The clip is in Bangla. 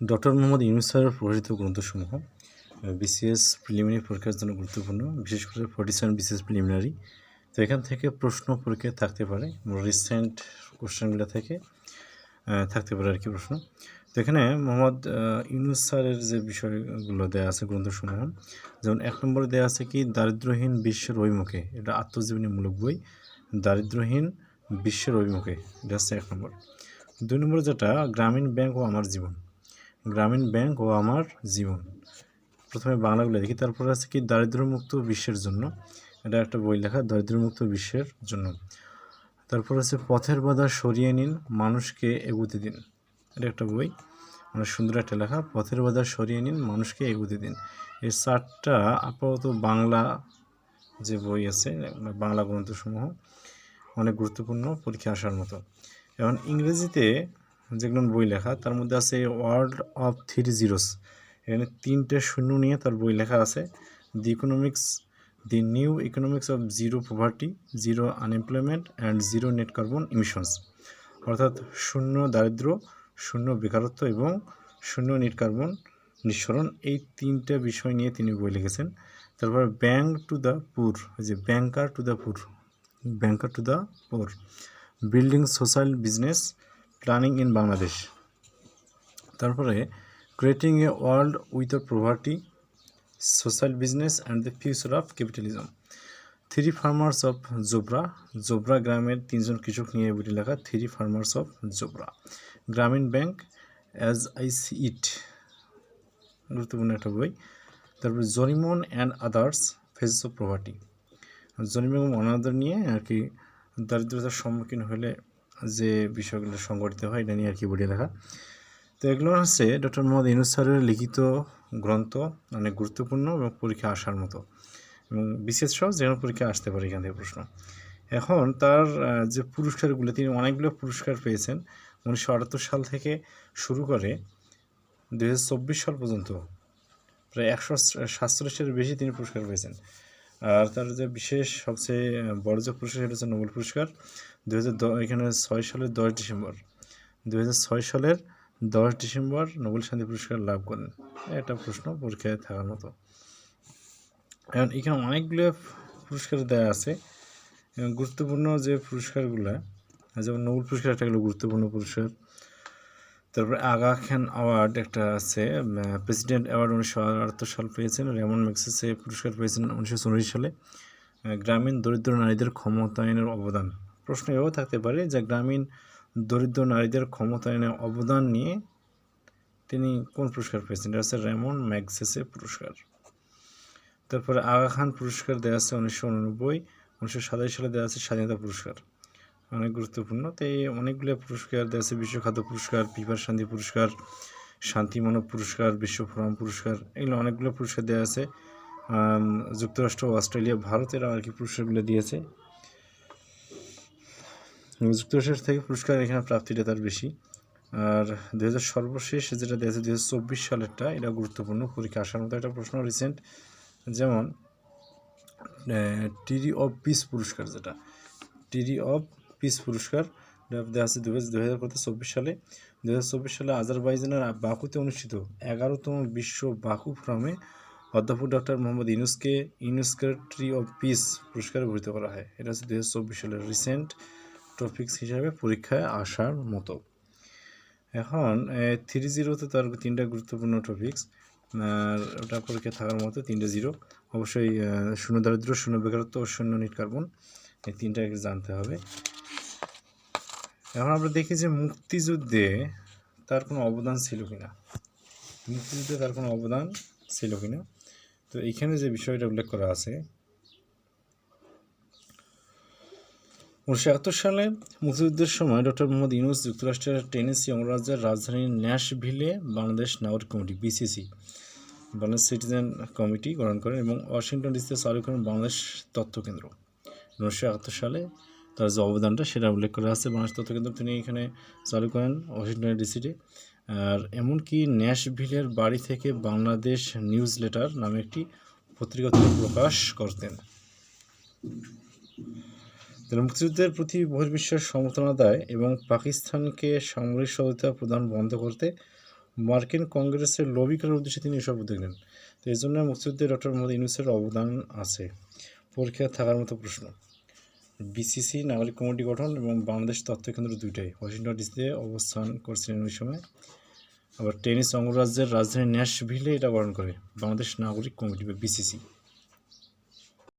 ডক্টর মোহাম্মদ ইউনুস স্যারের প্রকাশিত গ্রন্থসমূহ বিসিএস প্রিলিমিনারি পরীক্ষার জন্য গুরুত্বপূর্ণ, বিশেষ করে ফর্টি সেভেন বিসিএস প্রিলিমিনারি। তো এখান থেকে প্রশ্ন পরীক্ষায় থাকতে পারে রিসেন্ট কোশ্চেনগুলো থেকে থাকতে পারে আর কি প্রশ্ন। তো এখানে মোহাম্মদ ইউনুস স্যারের যে বিষয়গুলো দেওয়া আছে গ্রন্থসমূহ, যেমন এক নম্বরে দেওয়া আছে কি দারিদ্রহীন বিশ্বের অভিমুখে, এটা আত্মজীবনীমূলক বই দারিদ্রহীন বিশ্বের অভিমুখে, এটা হচ্ছে এক নম্বর। দুই নম্বর যেটা, গ্রামীণ ব্যাংক ও আমার জীবন। গ্রামীণ ব্যাংক ও আমার জীবন। প্রথমে বাংলাগুলো দেখি, তারপরে আছে কি, দারিদ্র্যমুক্ত বিশ্বের জন্য। এটা একটা বই লেখা, দারিদ্র্যমুক্ত বিশ্বের জন্য। তারপর আছে, পথের বাধা সরিয়ে নিন, মানুষকে এগুতে দিন। এটা একটা বই। অনেক সুন্দর একটা লেখা, পথের বাধা সরিয়ে নিন, মানুষকে এগুতে দিন। এই চারটা আপাতত বাংলা যে বই আছে, বাংলা গ্রন্থসমূহ, অনেক গুরুত্বপূর্ণ পরীক্ষা আসার মতো। এখন ইংরেজিতে যেগুলো বই লেখা, তার মধ্যে আছে ওয়ার্ল্ড অফ থ্রি জিরোস এখানে তিনটে শূন্য নিয়ে তার বই লেখা আছে। The economics the new economics of zero poverty zero unemployment and zero net carbon emissions অর্থাৎ শূন্য দারিদ্র শূন্য বেকারত্ব এবং শূন্য নেট কার্বন নিঃসরণ, এই তিনটা বিষয় নিয়ে তিনি বই লিখেছেন। তারপর ব্যাংক টু দ্য পুর যে banker to the poor banker to the poor building social business planning in Bangladesh. তারপরে creating a world with a poverty social business and the future of capitalism three farmers of Jobra Jobra গ্রামের তিনজন কৃষক নিয়ে বইটি লেখা three farmers of Jobra Grameen bank as I see it গুরুত্বপূর্ণ একটা বই। তারপরে, Jorimon and others faces of poverty Jorimon another নিয়ে আর কি দারিদ্রতার সম্মুখীন হলে যে বিষয়গুলো সংগঠিত হয়, এটা নিয়ে আর কি বইটি লেখা। তো এগুলো হচ্ছে ডক্টর মোহাম্মদ ইনুস স্যারের লিখিত গ্রন্থ, অনেক গুরুত্বপূর্ণ এবং পরীক্ষা আসার মতো। এবং বিশেষ সহ যে কোনো পরীক্ষা আসতে পারে এখান থেকে প্রশ্ন। এখন তার যে পুরস্কারগুলো, তিনি অনেকগুলো পুরস্কার পেয়েছেন। উনিশশো আটাত্তর সাল থেকে শুরু করে দু হাজার চব্বিশ সাল পর্যন্ত প্রায় একশো সাতচল্লিশের বেশি তিনি পুরস্কার পেয়েছেন। আর তার যে বিশেষ সবচেয়ে বড় যে পুরস্কার সেটা হচ্ছে নোবেল পুরস্কার দু হাজার দশ এখানে ছয় সালের দশ ডিসেম্বর। দু সালের দশ ডিসেম্বর নোবেল শান্তি পুরস্কার লাভ করেন। এটা প্রশ্ন পরীক্ষায় থাকার মতো। এখন এখানে অনেকগুলো পুরস্কার দেওয়া আছে। গুরুত্বপূর্ণ যে পুরস্কারগুলো, যেমন নোবেল পুরস্কার একটা গুরুত্বপূর্ণ পুরস্কার। তারপরে আগা খান অ্যাওয়ার্ড একটা আছে প্রেসিডেন্ট অ্যাওয়ার্ড উনিশশো আটাত্তর সাল পেয়েছেন, রেমন ম্যাক্সেসে পুরস্কার পেয়েছেন উনিশশো চল্লিশ সালে। গ্রামীণ দরিদ্র নারীদের ক্ষমতায়নের অবদান। প্রশ্ন এও থাকতে পারে যে গ্রামীণ দরিদ্র নারীদের ক্ষমতায়নের অবদান নিয়ে তিনি কোন পুরস্কার পেয়েছেন? এটা হচ্ছে রেমন ম্যাগসেসে পুরস্কার। তারপরে আগা খান পুরস্কার দেওয়া আছে উনিশশো উননব্বই, উনিশশো সাতাশ সালে দেওয়া আছে স্বাধীনতা পুরস্কার। অনেক গুরুত্বপূর্ণ। তো এই অনেকগুলো পুরস্কার দেওয়া আছে বিশ্ব খাদ্য পুরস্কার পিপার শান্তি পুরস্কার শান্তি মানব পুরস্কার, বিশ্ব ফোরাম পুরস্কার, এগুলো অনেকগুলো পুরস্কার দেওয়া আছে। যুক্তরাষ্ট্র, অস্ট্রেলিয়া ভারতের আর কি পুরস্কারগুলো দিয়েছে। যুক্তরাষ্ট্রের থেকে পুরস্কার এখানে প্রাপ্তিটা তার বেশি। আর দু হাজার সর্বশেষ যেটা দিয়েছে দু চব্বিশ সালেরটা, এটা গুরুত্বপূর্ণ পরীক্ষা আসার মতো একটা প্রশ্ন রিসেন্ট। যেমন টিরি অফ পিস পুরস্কার যেটা টিরি অফ পিস পুরস্কার দেওয়া আছে দু হাজার চব্বিশ সালে। দু সালে আজারবাইজানের বাকুতে অনুষ্ঠিত এগারোতম বিশ্ব বাকু ফোরামে অধ্যাপক ডক্টর মোহাম্মদ ইউনুসকে ইউনেস্কোর ট্রি অফ পিস পুরস্কারে ভূষিত করা হয়। এটা হচ্ছে দু হাজার চব্বিশ সালের রিসেন্ট টপিক্স হিসাবে পরীক্ষায় আসার মতো। এখন থ্রি জিরোতে তার তিনটা গুরুত্বপূর্ণ টপিকস আর ওটা পরীক্ষায় থাকার মতো তিনটে জিরো অবশ্যই শূন্য দারিদ্র শূন্য বেকারত্ব ও শূন্য নিট কার্বন এই তিনটা জানতে হবে। এখন আমরা দেখি যে মুক্তিযুদ্ধে তার কোনো অবদান ছিল কিনা। মুক্তিযুদ্ধে তার কোনো অবদান ছিল কিনা। তো এইখানে যে বিষয়টা উল্লেখ করা আছে, উনিশশো একাত্তর সালে মুক্তিযুদ্ধের সময় ডক্টর মোহাম্মদ ইউনুস যুক্তরাষ্ট্রের টেনেসি অঙ্গরাজ্যের রাজধানী ন্যাশভিলে বাংলাদেশ নাগরিক committee, BCC, Bangladesh citizen committee গঠন করেন এবং ওয়াশিংটন ডিসিতে চালু করেন বাংলাদেশ তথ্য কেন্দ্র। উনিশশো একাত্তর সালে তার যে অবদানটা সেটা উল্লেখ করা আছে। বাংলাদেশ কেন্দ্র তিনি এখানে চালু করেন ওয়াশিংটন ডিসিতে আর এমনকি ন্যাশভিলের বাড়ি থেকে বাংলাদেশ নিউজ লেটার নামে একটি পত্রিকা তিনি প্রকাশ করতেন। মুক্তিযুদ্ধের প্রতি বহির্বিশ্বের সমর্থনা দেয় এবং পাকিস্তানকে সামরিক সহায়তা প্রদান বন্ধ করতে মার্কিন কংগ্রেসের লবি করার উদ্দেশ্যে তিনি এসব উদ্যোগ নেন। তো এই জন্য মুক্তিযুদ্ধে ডক্টর মোহাম্মদ ইউনুসের অবদান আছে। পরীক্ষায় থাকার মতো প্রশ্ন। বিসিসি নাগরিক কমিটি গঠন এবং বাংলাদেশ তথ্য কেন্দ্র দুইটাই। ওয়াশিংটন ডিসিতে অবস্থান করছিলেন ওই সময়। আবার টেনিস অঙ্গরাজ্যের রাজধানী ন্যাশভিলে এটা গঠন করে, বাংলাদেশ নাগরিক কমিটি বা বিসিসি